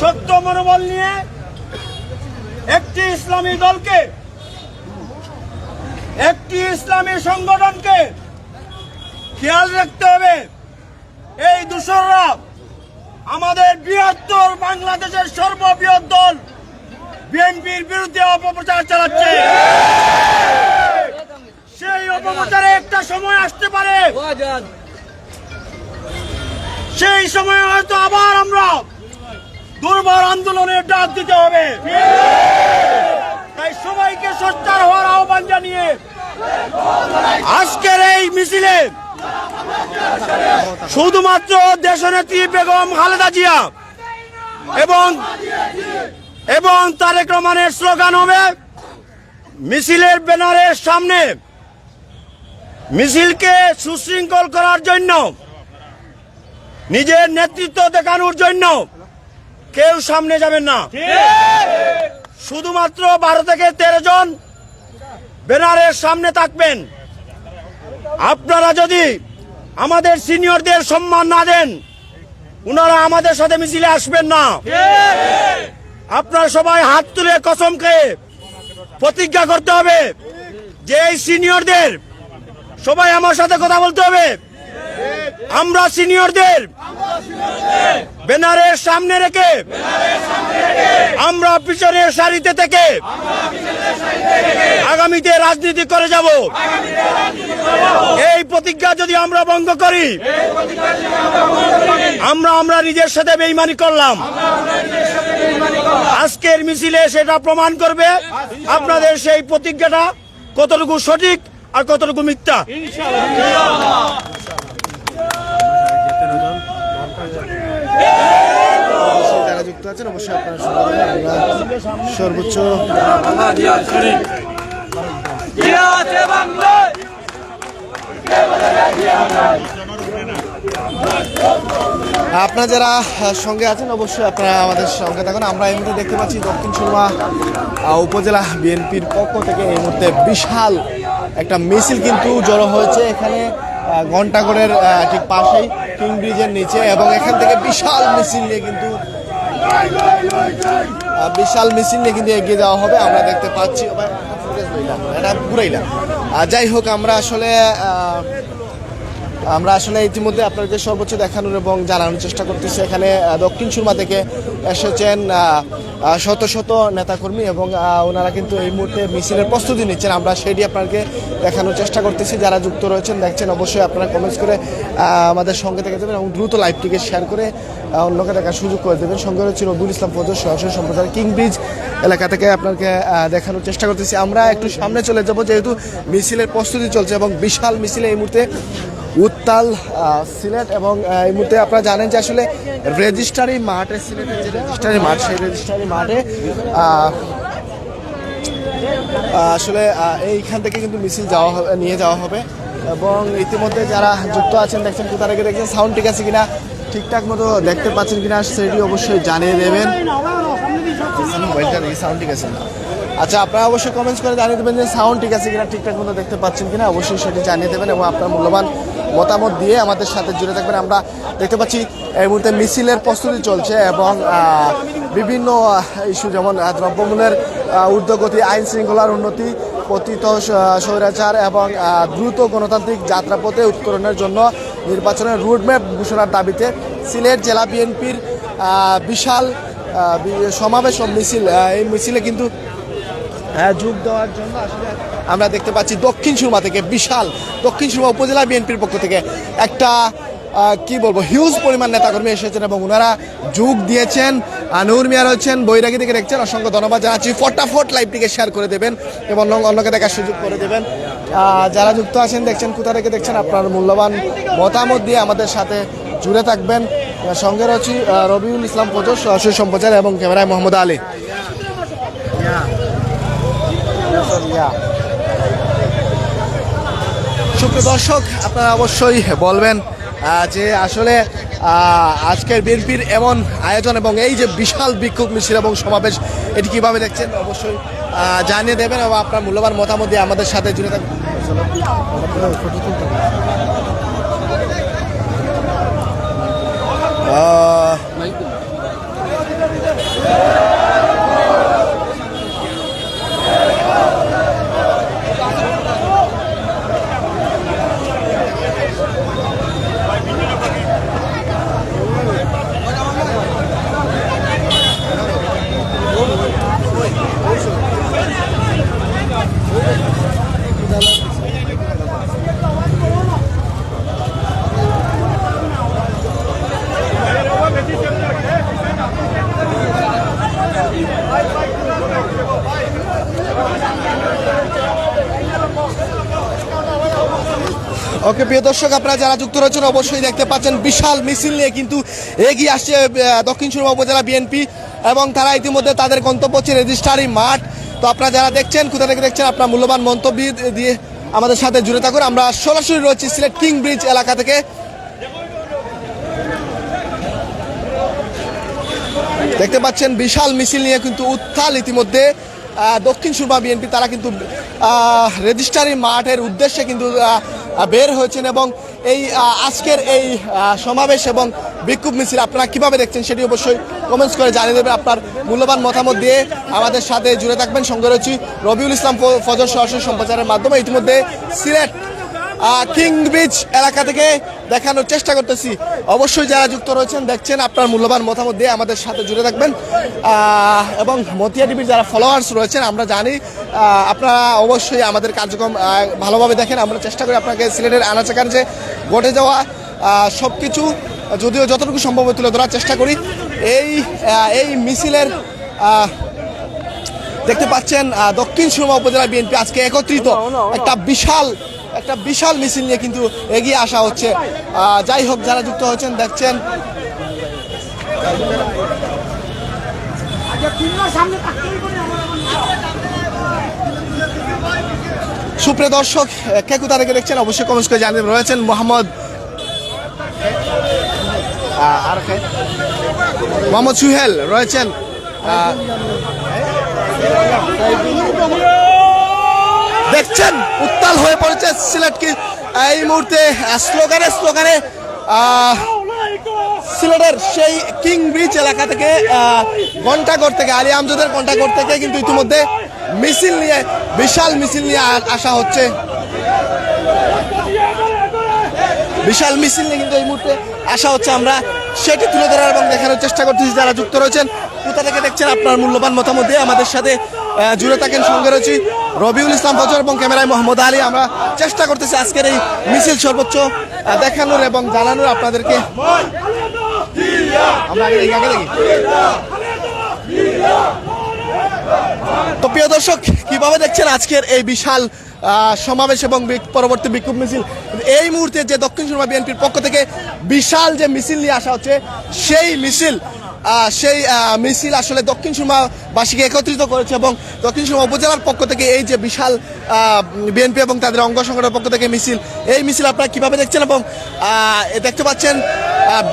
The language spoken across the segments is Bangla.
সত্য মনোবল নিয়ে একটি ইসলামী দলকে, একটি ইসলামী সংগঠনকে খেয়াল রাখতে হবে। এই দূষররা আমাদের বৃহত্তর বাংলাদেশের সর্ববৃহৎ দল, বিএনপির বিরুদ্ধে অপপ্রচার চালাচ্ছে। সেই অপপ্রচারে একটা সময় আসতে পারে। সেই সময় হয়তো আবার আমরা দুর্বার আন্দোলনের ডাক দিতে হবে। তাই সবাইকে সোচ্চার হওয়ার আহ্বান জানিয়ে আজকের এই মিছিলে শুধুমাত্র দেশনেত্রী বেগম খালেদা জিয়া এবং এবং তারেক রহমানের স্লোগান হবে, মিছিলের ব্যানারের সামনে মিছিলকে সুশৃঙ্খল করার জন্য, নিজের নেতৃত্ব দেখানোর জন্য কেউ সামনে যাবেন না। শুধুমাত্র বারো থেকে তেরো জন ব্যানারের সামনে থাকবেন। আপনারা যদি আমাদের সিনিয়রদের সম্মান না দেন ওনারা আমাদের সাথে মিছিলে আসবেন না। আপনারা সবাই হাত তুলে কসম খেয়ে প্রতিজ্ঞা করতে হবে। যে এই সিনিয়রদের সবাই আমার সাথে কথা বলতে হবে। আমরা সিনিয়রদের ব্যানারের সামনে রেখে আমরা পিছনের সারিতে থেকে আগামীতে রাজনীতি করে যাব। এই প্রতিজ্ঞা যদি আমরা ভঙ্গ করি, আমরা আমরা নিজের সাথে বেইমানি করলাম। আজকের মিছিলে সেটা প্রমাণ করবে আপনাদের সেই প্রতিজ্ঞাটা কতটুকু সঠিক আর কতটুকু মিথ্যা। যারা যুক্ত আছেন, অবশ্যই আপনারা সর্বোচ্চ আপনারা যারা সঙ্গে আছেন, অবশ্যই আপনারা আমাদের সঙ্গে থাকুন। আমরা এই মুহূর্তে দেখতে পাচ্ছি দক্ষিণ সুরমা উপজেলা বিএনপির পক্ষ থেকে এই মুহূর্তে বিশাল একটা মিছিল কিন্তু জড়ো হয়েছে। এখানে ঘণ্টাগড়ের ঠিক পাশেই কিং ব্রিজের নিচে এবং এখান থেকে বিশাল মিছিল নিয়ে কিন্তু বিশাল মিছিল নিয়ে কিন্তু এগিয়ে যাওয়া হবে। আমরা দেখতে পাচ্ছি এটা ঘুরাইলাম। যাই হোক, আমরা আসলে আমরা আসলে ইতিমধ্যে আপনাদের সর্বোচ্চ দেখানোর এবং জানানোর চেষ্টা করতেছি। এখানে দক্ষিণ সুরমা থেকে এসেছেন শত শত নেতাকর্মী এবং ওনারা কিন্তু এই মুহূর্তে মিছিলের প্রস্তুতি নিচ্ছেন। আমরা সেটি আপনাকে দেখানোর চেষ্টা করতেছি। যারা যুক্ত রয়েছেন, দেখছেন অবশ্যই আপনারা কমেন্টস করে আমাদের সঙ্গে থেকে যাবেন এবং দ্রুত লাইভটিকে শেয়ার করে অন্যকে দেখার সুযোগ করে দেবেন। সঙ্গে রয়েছে রবিউল ইসলাম ফজর সরাসরি সম্প্রচার কিং ব্রিজ এলাকা থেকে আপনাকে দেখানোর চেষ্টা করতেছি। আমরা একটু সামনে চলে যাব, যেহেতু মিছিলের প্রস্তুতি চলছে এবং বিশাল মিছিলে এই মুহূর্তে উত্তাল সিলেট এবং এই মুহূর্তে আপনারা জানেন যে আসলে রেজিস্ট্রারি মাঠে সিলেটের রেজিস্ট্রারি মাঠ, সেই রেজিস্ট্রারি মাঠে আসলে এইখান থেকে কিন্তু মিছিল যাওয়া হবে, নিয়ে যাওয়া হবে। এবং ইতিমধ্যে যারা যুক্ত আছেন, দেখছেন কোথা থেকে দেখছেন? সাউন্ড ঠিক আছে কিনা? ঠিকঠাক মতো দেখতে পাচ্ছেন কিনা, সেটি অবশ্যই জানিয়ে দেবেন। সাউন্ড ঠিক আছে না। আচ্ছা আপনারা অবশ্যই কমেন্টস করে জানিয়ে দেবেন যে সাউন্ড ঠিক আছে কিনা, ঠিকঠাক মতো দেখতে পাচ্ছেন কিনা? অবশ্যই সেটি জানিয়ে দেবেন এবং আপনার মূল্যবান মতামত দিয়ে আমাদের সাথে জুড়ে থাকবেন। আমরা দেখতে পাচ্ছি এই মুহূর্তে মিছিলের প্রস্তুতি চলছে এবং বিভিন্ন ইস্যু যেমন আহ, দ্রব্যমূল্যের ঊর্ধ্বগতি আইন শৃঙ্খলার উন্নতি পতিত স্বৈরাচার এবং দ্রুত গণতান্ত্রিক যাত্রাপথে উত্তরণের জন্য নির্বাচনের রুটম্যাপ ঘোষণার দাবিতে সিলেট জেলা বিএনপির বিশাল সমাবেশ মিছিল এই মিছিলে কিন্তু যোগ দেওয়ার জন্য আসলে আমরা দেখতে পাচ্ছি দক্ষিণ সুরমা থেকে বিশাল, দক্ষিণ সুরমা উপজেলা বিএনপির পক্ষ থেকে একটা কি বলব হিউজ পরিমাণ নেতাকর্মী এসেছেন এবং ওনারা যোগ দিয়েছেন। নূর মিয়া রয়েছেন বৈরাগী থেকে দেখছেন। অসংখ্য ধন্যবাদ জানাচ্ছি। ফটাফট লাইভটিকে শেয়ার করে দেবেন এবং অন্য- অন্যকে দেখার সুযোগ করে দেবেন। যারা যুক্ত আছেন, দেখছেন, কোথা থেকে দেখছেন, আপনার মূল্যবান মতামত দিয়ে আমাদের সাথে জুড়ে থাকবেন। সঙ্গে রয়েছি রবিউল ইসলাম ফজর সরাসরি সম্প্রচার এবং ক্যামেরায় মোহাম্মদ আলী। সুপ্রিয় দর্শক আপনারা অবশ্যই বলবেন যে আসলে আজকের বিএনপির এমন আয়োজন এবং এই যে বিশাল বিক্ষোভ মিছিল এবং সমাবেশ এটি কীভাবে দেখছেন অবশ্যই জানিয়ে দেবেন এবং আপনার মূল্যবান মতামত দিয়ে আমাদের সাথে জুড়ে থাকবেন আহ, প্রিয় দর্শক, আপনারা যারা যুক্ত রয়েছেন অবশ্যই দেখতে পাচ্ছেন বিশাল মিছিল নিয়ে কিন্তু এগিয়ে আসছে দক্ষিণ সুরমা উপজেলা বিএনপি এবং তারা ইতিমধ্যে তাদের গন্তব্য হচ্ছে রেজিস্ট্রারি মাঠ। তো আপনারা যারা দেখছেন, কোথা থেকে দেখছেন, আপনার মূল্যবান মন্তব্য দিয়ে আমাদের সাথে জুড়ে থাকুন। আমরা সরাসরি রয়েছি সিলেট কিং ব্রিজ এলাকা থেকে। দেখতে পাচ্ছেন বিশাল মিছিল নিয়ে কিন্তু উত্থাল ইতিমধ্যে। দক্ষিণ সুরমা বিএনপি, তারা কিন্তু রেজিস্ট্রারি মাঠের উদ্দেশ্যে কিন্তু বের হয়েছেন এবং এই আজকের এই সমাবেশ এবং বিক্ষোভ মিছিল আপনারা কীভাবে দেখছেন সেটি অবশ্যই কমেন্টস করে জানিয়ে দেবেন। আপনার মূল্যবান মতামত দিয়ে আমাদের সাথে জুড়ে থাকবেন। সঙ্গে রয়েছি রবিউল ইসলাম ফজর সরাসরি সম্প্রচারের মাধ্যমে। ইতিমধ্যে সিলেট কিং ব্রিজ এলাকা থেকে দেখানোর চেষ্টা করতেছি। অবশ্যই যারা যুক্ত রয়েছেন দেখছেন আপনার মূল্যবান মতামত দিয়ে আমাদের সাথে জুড়ে থাকবেন। এবং মতিয়া টিভির যারা ফলোয়ার্স রয়েছেন আমরা জানি আপনারা অবশ্যই আমাদের কার্যক্রম ভালোভাবে দেখেন। আমরা চেষ্টা করি আপনাকে সিলেটের আনাচাকার যে ঘটে যাওয়া সব কিছু যদিও যতটুকু সম্ভব তুলে ধরার চেষ্টা করি। এই এই মিছিলের দেখতে পাচ্ছেন দক্ষিণ সুরমা উপজেলা বিএনপি আজকে একত্রিত। একটা বিশাল একটা বিশাল মিছিল নিয়ে কিন্তু এগিয়ে আসা হচ্ছে। যাই হোক যারা যুক্ত হয়েছেন দেখছেন। সুপ্রিয় দর্শক আহ, কে কোথা থেকে দেখছেন অবশ্যই কমেন্টস করে জানিয়ে রয়েছেন মোহাম্মদ? মোহাম্মদ সুহেল রয়েছেন। দেখছেন? উত্তাল হয়ে পড়েছে সিলেট কি এই মুহূর্তে স্লোগানে স্লোগানে সিলেটের সেই কিং ব্রিজ এলাকা থেকে ঘণ্টাঘর থেকে, আলী আমজদের ঘণ্টাঘর থেকে কিন্তু ইতিমধ্যে মিছিল নিয়ে, বিশাল মিছিল নিয়ে আসা হচ্ছে। বিশাল মিছিল নিয়ে কিন্তু এই মুহূর্তে আসা হচ্ছে আমরা। সেটি তুলে ধরার এবং দেখানোর চেষ্টা করতেছি যারা যুক্ত রয়েছেন। কোথা থেকে দেখছেন আপনার মূল্যবান মতামত দিয়ে আমাদের সাথে জুড়ে থাকেন সঙ্গে রয়েছি রবিউল ইসলাম ফজর এবং ক্যামেরায় মোহাম্মদ আলী। আমরা চেষ্টা করতেছি আজকের এই মিছিল সর্বোচ্চ দেখানোর এবং জানানোর আপনাদেরকে। আমরা তো প্রিয় দর্শক, কীভাবে দেখছেন আজকের এই বিশাল সমাবেশ এবং পরবর্তী বিক্ষোভ মিছিল? এই মুহূর্তে যে দক্ষিণ সুরমা বিএনপির পক্ষ থেকে বিশাল যে মিছিল নিয়ে আসা হচ্ছে, সেই মিছিল সেই মিছিল আসলে দক্ষিণ সুরমাবাসীকে একত্রিত করেছে এবং দক্ষিণ সুরমা উপজেলার পক্ষ থেকে এই যে বিশাল বিএনপি এবং তাদের অঙ্গ সংগঠনের পক্ষ থেকে মিছিল এই মিছিল আপনারা কীভাবে দেখছেন এবং দেখতে পাচ্ছেন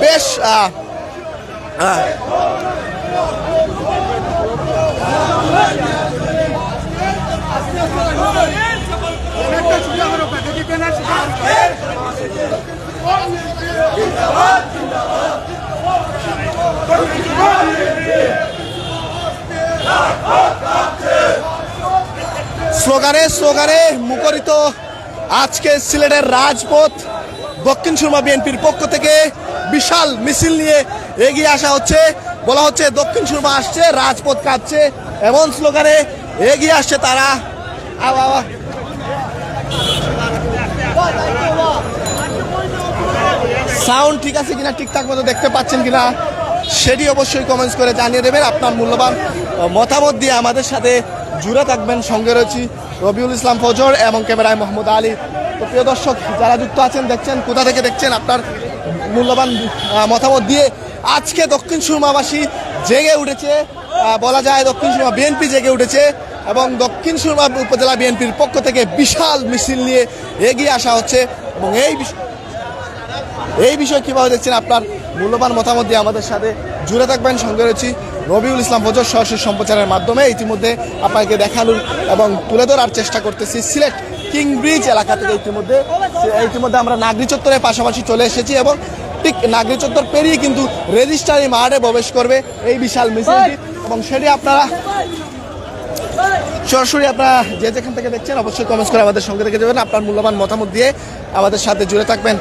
বেশ আহ, স্লোগানে স্লোগানে মুখরিত আজকে সিলেটের রাজপথ, দক্ষিণ সুরমা বিএনপির পক্ষ থেকে বিশাল মিছিল নিয়ে এগিয়ে আসা হচ্ছে। বলা হচ্ছে দক্ষিণ সুরমা আসছে, রাজপথ কাঁদছে, এমন স্লোগানে এগিয়ে আসছে তারা। সাউন্ড ঠিক আছে কিনা, ঠিকঠাক মতো দেখতে পাচ্ছেন কিনা? সেটি অবশ্যই কমেন্টস করে জানিয়ে দেবেন। আপনার মূল্যবান মতামত দিয়ে আমাদের সাথে জুড়ে থাকবেন। সঙ্গে রয়েছি রবিউল ইসলাম ফজর এবং ক্যামেরায় মোহাম্মদ আলী। তো প্রিয় দর্শক, যারা যুক্ত আছেন, দেখছেন, কোথা থেকে দেখছেন আপনার মূল্যবান মতামত দিয়ে আজকে দক্ষিণ সুরমাবাসী জেগে উঠেছে। বলা যায় দক্ষিণ সুরমা বিএনপি জেগে উঠেছে এবং দক্ষিণ সুরমা উপজেলা বিএনপির পক্ষ থেকে বিশাল মিছিল নিয়ে এগিয়ে আসা হচ্ছে এবং এই এই বিষয়ে কীভাবে দেখছেন আপনার মূল্যবান মতামত দিয়ে আমাদের সাথে জুড়ে থাকবেন সঙ্গে রয়েছি রবিউল ইসলাম ফজর সরাসরি সম্প্রচারের মাধ্যমে। ইতিমধ্যে আপনাকে দেখানোর এবং তুলে ধরার চেষ্টা করতেছি সিলেট কিং ব্রিজ এলাকা থেকে ইতিমধ্যে। ইতিমধ্যে আমরা নাগরি চত্বরের পাশাপাশি চলে এসেছি এবং ঠিক নাগরি চত্বর পেরিয়ে কিন্তু রেজিস্ট্রারি মাঠে প্রবেশ করবে এই বিশাল মিছিলটি। এবং সেটি আপনারা সরাসরি আপনারা যে যেখান থেকে দেখছেন, অবশ্যই কমেন্টস করে আমাদের সঙ্গে থেকে যাবেন। আপনার মূল্যবান মতামত দিয়ে আমাদের সাথে জুড়ে থাকবেন।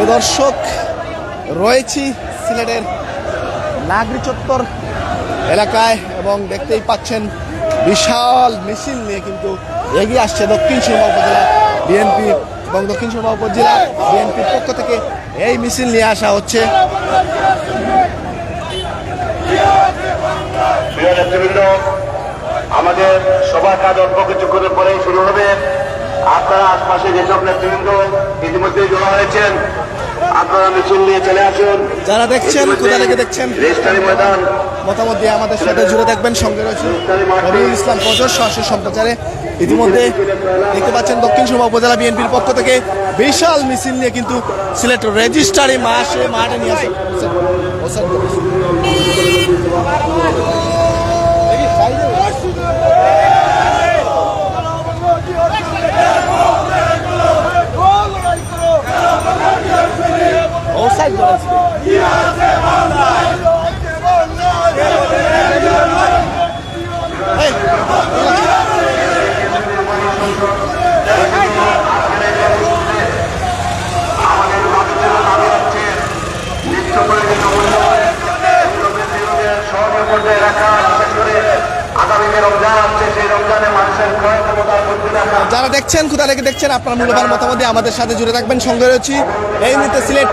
প্রিয় দর্শক, রয়েছি সিলেটের নাগরি চত্বর এলাকায় এবং দেখতেই পাচ্ছেন বিশাল মিছিল নিয়ে কিন্তু এগিয়ে আসছে দক্ষিণ সুরমা উপজেলা বিএনপি এবং দক্ষিণ সুরমা উপজেলা বিএনপির পক্ষ থেকে এই মিছিল নিয়ে আসা হচ্ছে। আমাদের সবার কাজ অল্প কিছুক্ষণের পরেই শুরু হবে। আপনারা আশপাশে যেসব নেতৃবৃন্দ ইতিমধ্যেই জড়ো হয়েছেন আপনারা মিছিল নিয়ে চলে আসুন। যারা দেখছেন কোথা থেকে দেখছেন? ময়দান। মতামত দিয়ে আমাদের সাথে জুড়ে থাকবেন সঙ্গে রয়েছে রবিউল ইসলাম প্রচুর সরাসরি সম্প্রচারে। ইতিমধ্যে দেখতে পাচ্ছেন দক্ষিণ সভা উপজেলা বিএনপির পক্ষ থেকে বিশাল মিছিল নিয়ে কিন্তু সিলেট রেজিস্ট্রারি মাসে মাঠে নিয়ে আসে Offside ধরেছে। এই, আমাদের মানুষের দাবি হচ্ছে নিত্য প্রয়োজনীয় উন্নয়ন জীবনের সহজে পর্যায়ে রাখা। যারা দেখছেন কোথা থেকে দেখছেন আপনার মূল্যবান মতামত আমাদের সাথে জুড়ে থাকবেন। সঙ্গে রয়েছি এই মুহূর্তে সিলেট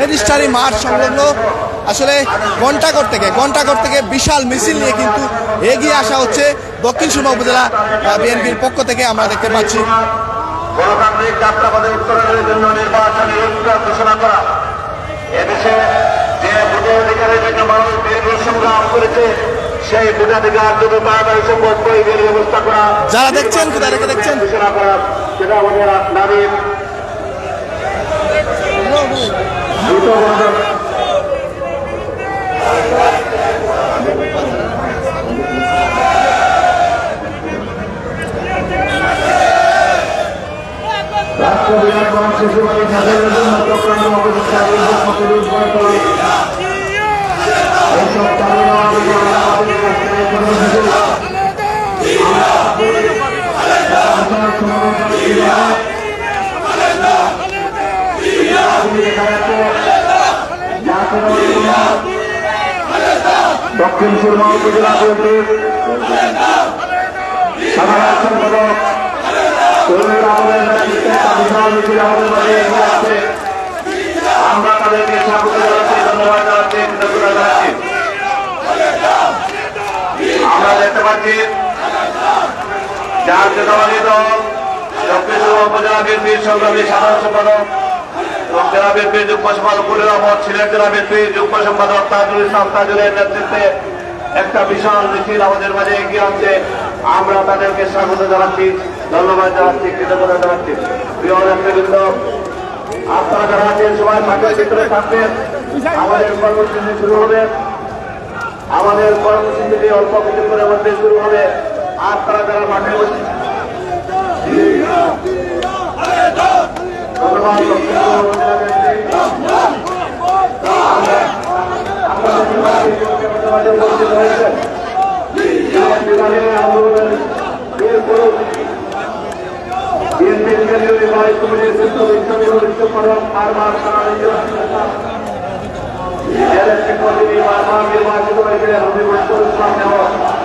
রেজিস্ট্রারি মাঠ সংলগ্ন। আসলে ঘন্টাঘর থেকে ঘন্টাঘর থেকে বিশাল মিছিল নিয়ে কিন্তু এগিয়ে আসা হচ্ছে দক্ষিণ সুরমা উপজেলা বিএনপির পক্ষ থেকে আমরা দেখতে পাচ্ছি। গণতান্ত্রিক যাত্রাপথে উত্তরণের জন্য নির্বাচনী রোজগার ঘোষণা করা। এদেশে যে ভোটের অধিকারের জন্য মানুষ দীর্ঘ সংগ্রাম করেছে সেই ভোটাধিকার যদি তাড়াতাড়ি সম্ভব প্রয়োগের ব্যবস্থা করা। যারা দেখছেন কোথা থেকে দেখছেন? ঘোষণা করা সেটা আমাদের জন্য চক্রান্ত অপচেষ্টা প্রতিরোধ করে তোলে এইসব চালনা আমাদের আমাদের রাষ্ট্রের কর্মসূচি আমরা সমাবেশ করে সুরমা উপজেলা বিএনপির সাধারণ সম্পাদক তরুণ আহমেদ নেতৃত্বে বিশাল মিছিল আমাদের মাঝে এগিয়ে আসছে। আমরা তাদেরকে স্বাগত জানাচ্ছি, ধন্যবাদ জানাচ্ছি, কৃতজ্ঞতা জানাচ্ছি। আমরা দেখতে উপজেলা সাধারণ সম্পাদক জেলা বিএনপির যুগ্ম সম্পাদক তাজুল ইসলাম তাজুলের নেতৃত্বে একটা বিশাল মিছিল আমাদের মাঝে এগিয়ে আসছে। আমরা তাদেরকে স্বাগত জানাচ্ছি, ধন্যবাদ জানাচ্ছি, কৃতজ্ঞতা জানাচ্ছি। প্রিয় নেতৃবৃন্দ, আপনারা যারা আছেন, সবাই মাঠের ভিতরে থাকবেন। আমাদের কর্মসূচি শুরু হবে। আমাদের কর্মসূচিটি অল্প কিছু করে মধ্যে শুরু হবে। আপনারা যারা মাঠে ধন্যবাদ।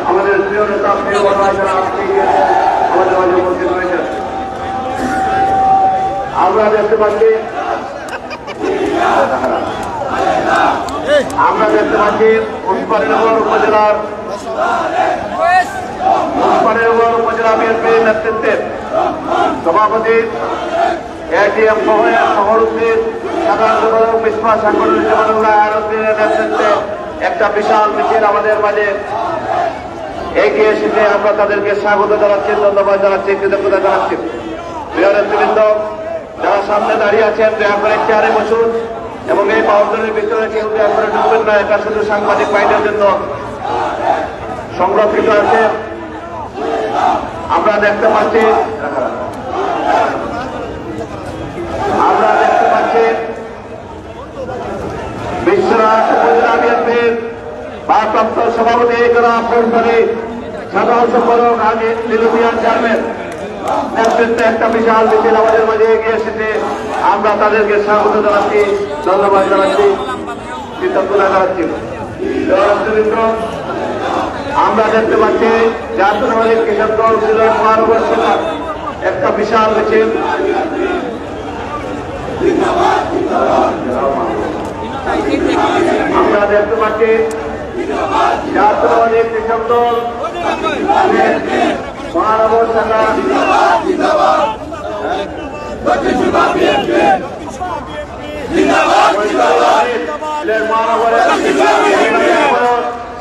আমাদের প্রিয় নেতা প্রিয় আমাদের মাঝে উপস্থিত হয়েছেন আমরা দেখতে পাচ্ছি আমরা দেখতে পাচ্ছি উসমানীনগর উপজেলার উসমানীনগর উপজেলা নেতৃত্বে সভাপতি একটা বিশাল মিছিল আমাদের মাঝে আমরা তাদেরকে স্বাগত জানাচ্ছি জানাচ্ছি যারা সামনে দাঁড়িয়ে আছেন, দয়া করে চেয়ারে বসুন। এবং এই বাউন্ডারির ভিতরে কেউ করে ঢুকবেন না, এটা শুধু সাংবাদিক বাইরের জন্য সংরক্ষিত আছে। আমরা দেখতে পাচ্ছি, আমরা দেখতে পাচ্ছি বিশ্বনাথ উপজেলা বিএনপির ভারপ্রাপ্ত সভাপতি করা ফুলবাড়ি সাধারণ সম্পাদক আগে লিলুমিয়ার চেয়ারম্যান। নেতৃত্বে একটা বিশাল মিছিল আমাদের মাঝে এগিয়ে এসেছে। আমরা তাদেরকে স্বাগত জানাচ্ছি, ধন্যবাদ জানাচ্ছি, কৃতজ্ঞতা জানাচ্ছি। আমরা দেখতে পাচ্ছি জাতীয়তাবাদী কৃষক দল সিলেট মহানগর একটা বিশাল মিছিল। আমরা দেখতে পাচ্ছি জাতীয়বাদী কৃষক দল মহানগর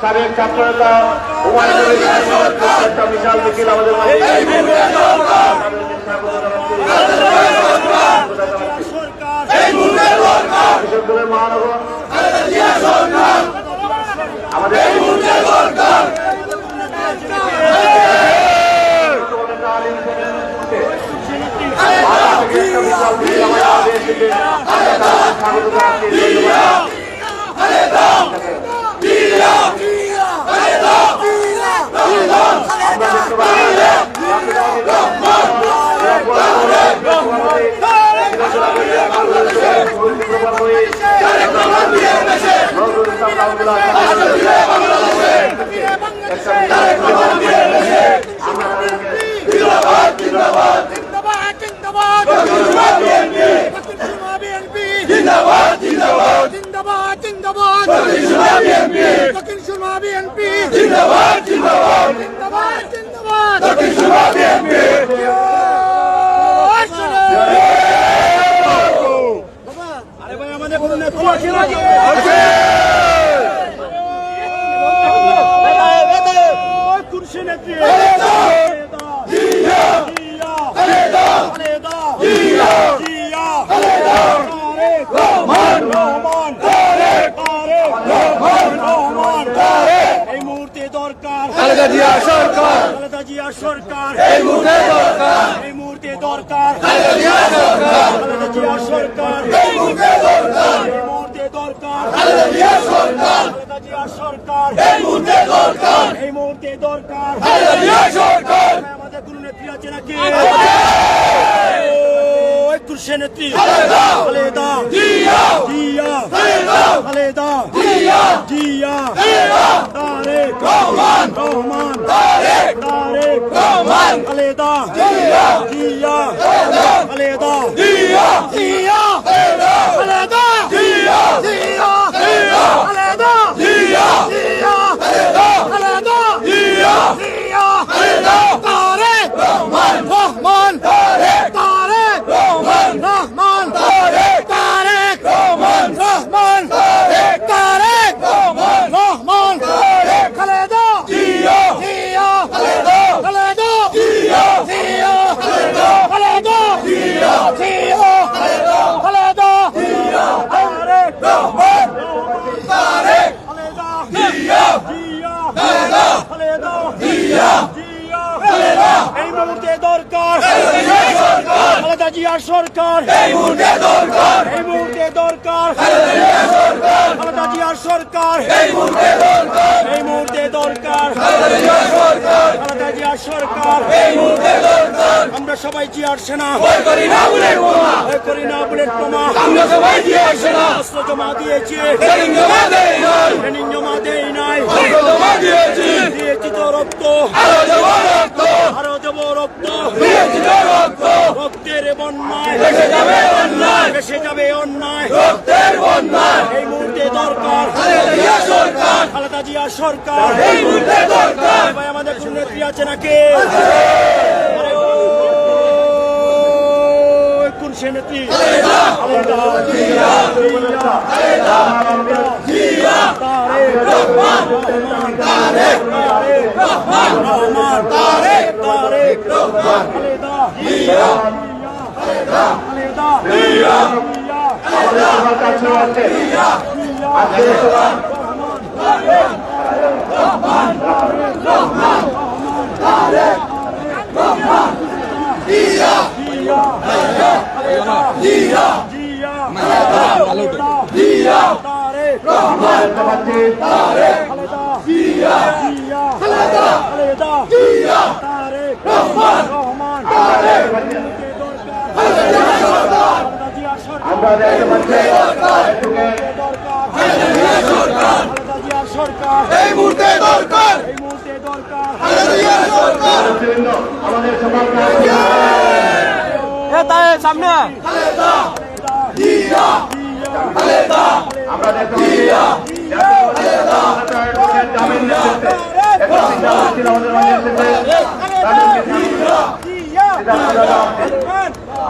সাবেক ছাত্রনেতা একটা বিশাল মিছিল আমাদের মাঝে মহানগর আমাদের স্বাগত জানাচ্ছি আমরা দেখতে পাচ্ছি আমরা তাদেরকে জিন্দাবাদ জিন্দাবাদ জিন্দাবাদ বিএনপি জিন্দাবাদ জিন্দাবাদ জিন্দাবাদ জিন্দাবাদ দক্ষিণ সুরমা বিএনপি জিন্দাবাদ জিন্দাবাদ জিন্দাবাদ জিন্দাবাদ দক্ষিণ সুরমা বিএনপি আরে ভাই আমাদের কোনো নেত্রী আছে নাকি? ওই কুরসি নেত্রী। জিয়া। খালেদা। জিয়া। তারেক রহমান। তারেক রহমান। এই মুহূর্তে দরকার খালেদা জিয়া সরকার খালেদা জিয়া সরকার এই মুহূর্তে দরকার এই মুহূর্তে দরকার খালেদা জিয়া সরকার খালেদা জিয়া সরকার এই মুহূর্তে দরকার এই মুহূর্তে দরকার খালেদা জিয়া সরকার খালেদা জিয়া সরকার এই মুহূর্তে দরকার এই মুহূর্তে দরকার খালেদা জিয়া সরকার আমাদের কোনো নেত্রী আছে নাকি কুরসি নেত্রী। খালেদা জিয়া জিয়া খালেদা জিয়া জিয়া তারেক রহমান রহমান তারেক তারেক রহমান খালেদা জিয়া জিয়া খালেদা জিয়া জিয়া খালেদা জিয়া জিয়া খালেদা জিয়া জিয়া খালেদা জিয়া জিয়া তারেক রহমান রহমান তারেক তারেক রহমান রহমান তারেক তারেক রহমান রহমান তারেক তারেক রহমান রহমান তারেক খালেদা জিয়া জিয়া খালেদা খালেদা জিয়া জিয়া খালেদা খালেদা জিয়া জিয়া খালেদা খালেদা জিয়া তারেক রহমান তারেক খালেদা জিয়া জিয়া খালেদা খালেদা জিয়া জিয়া খালেদা এই মুহূর্তে দরকার খালেদা জিয়ার সরকার। এই মুহূর্তে দরকার। এই মুহূর্তে দরকার। খালেদা জিয়ার সরকার। এই মুহূর্তে দরকার। এই মুহূর্তে দরকার। খালেদা জিয়ার সরকার। এই মুহূর্তে দরকার। আমরা সবাই জিয়ার সেনা। ভয় করি না বুলেট বোমা। ভয় করি না বুলেট বোমা। আমরা সবাই জিয়ার সেনা। অস্ত্র জমা দিয়েছি। ট্রেনিং জমা দেই নাই। ট্রেনিং জমা দেই নাই। অস্ত্র জমা দিয়েছি। দিয়েছি তো রক্ত। আরও দেব রক্ত। আরও দেব রক্ত। দিয়েছি তো রক্ত। রক্তের বন্যায়। ভেসে যাবে অন্যায়। ভেসে যাবে অন্যায়। রক্তের বন্যায়। এই মুহূর্তে দরকার। সরকার। খালেদা জিয়া সরকার। এই মুহূর্তে দরকার। ভাই আমাদের কোন নেত্রী আছে নাকি? কোন সে নেত্রী? খালেদা জিয়া। জিয়া খালেদা জিয়া তারেক রহমান তারেক তারেক রহমান রহমান তারেক তারেক রহমান খালেদা জিয়া খালেদা খালেদা জিয়া আমাদের সবার কাছে আছে আজকে জিয়া খালেদা জিয়া তারেক রহমান দেখতে পাচ্ছি খালেদা জিয়া জিয়া খালেদা খালেদা জিয়া তারেক রহমান রহমান তারেক খালেদা জিয়া সরকার এই মুহূর্তে দরকার এই মুহূর্তে দরকার সরকার আমাদের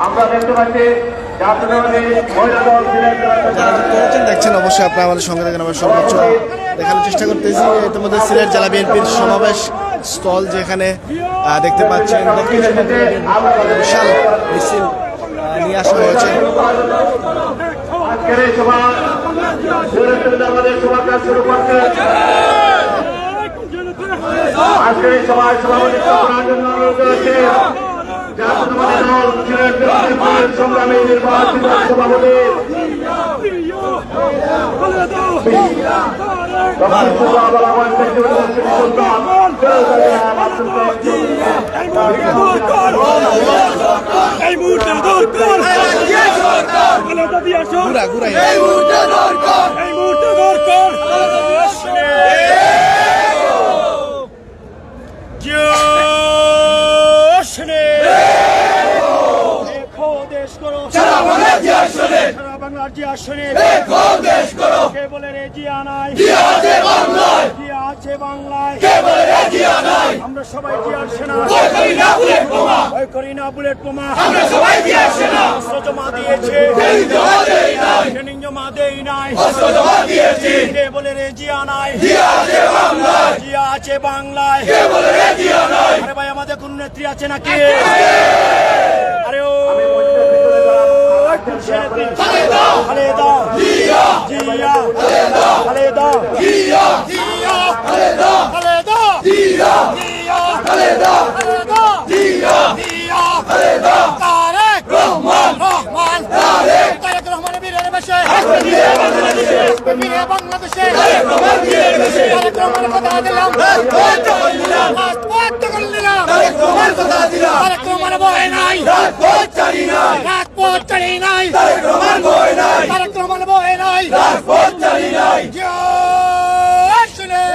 আমরা দেখতে পাচ্ছি দেখছেন, অবশ্যই আপনারা আমাদের সঙ্গে থাকেন, আমরা সর্বোচ্চ দেখানোর চেষ্টা করতেছি। ইতিমধ্যে সিলেট জেলা বিএনপির সমাবেশ স্থল যেখানে দেখতে পাচ্ছেন বিশাল মিছিল নিয়ে আসা হয়েছে। আজকের এই সভা? আমাদের সভা কাজ শুরু করছে। আজকের এই সভায় সভাপতিত্ব করার জন্য অনুরোধ রয়েছে সংগ্রামী নির্বাচিত সভাপতি। সরকার ঘুরা ঘুরা এই। মুহূর্তে দরকার। এই মুহূর্তে দরকার। জোশনে দেখো দেশ সারা বাংলার জি আসনে। দেশ করো। কে বলে রে জিয়া নাই জিয়া বাংলায়। আছে বাংলায়। আমরা সবাই জিয়ার সেনা? ভয় করি না বুলেট বোমা। ভয় করি না বুলেট বোমা। আমরা সবাই জিয়ার সেনা? অস্ত্র জমা দিয়েছে। ট্রেনিং জমা দেই নাই। ট্রেনিং জমা দেই নাই। অস্ত্র জমা দিয়েছি। কে বলে রে জিয়া নাই? জিয়া আছে বাংলায়। জিয়া আছে বাংলায়। কে বলে রে জিয়া নাই? আরে ভাই আমাদের কোন নেত্রী আছে নাকি? আরে ও খালেদা। খালেদা। জিয়া। জিয়া। খালেদা। জিয়া। বাংলাদেশে। কথা দিলাম। বয় নাই। রাজপথ চারি নাই। রাজপথ চারি নাই। তারেক রহমান বয় নাই। তারেক রহমান বয় নাই। রাজপথ চারি নাই। জয়।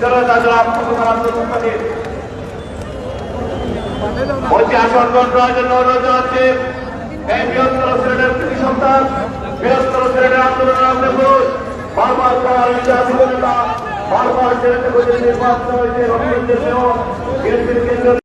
জনতা তাদের মুক্তাদের বলছি আসন করার জন্য অনুরোধ আছে এই বৃহত্তর শ্রেণির কৃষি সন্তান বৃহত্তর শ্রেণির আন্দোলনের অগ্রপুরুষ বারবার তার বিচার বারবার সিলেটে নির্বাচন হয়েছে রবীন্দ্র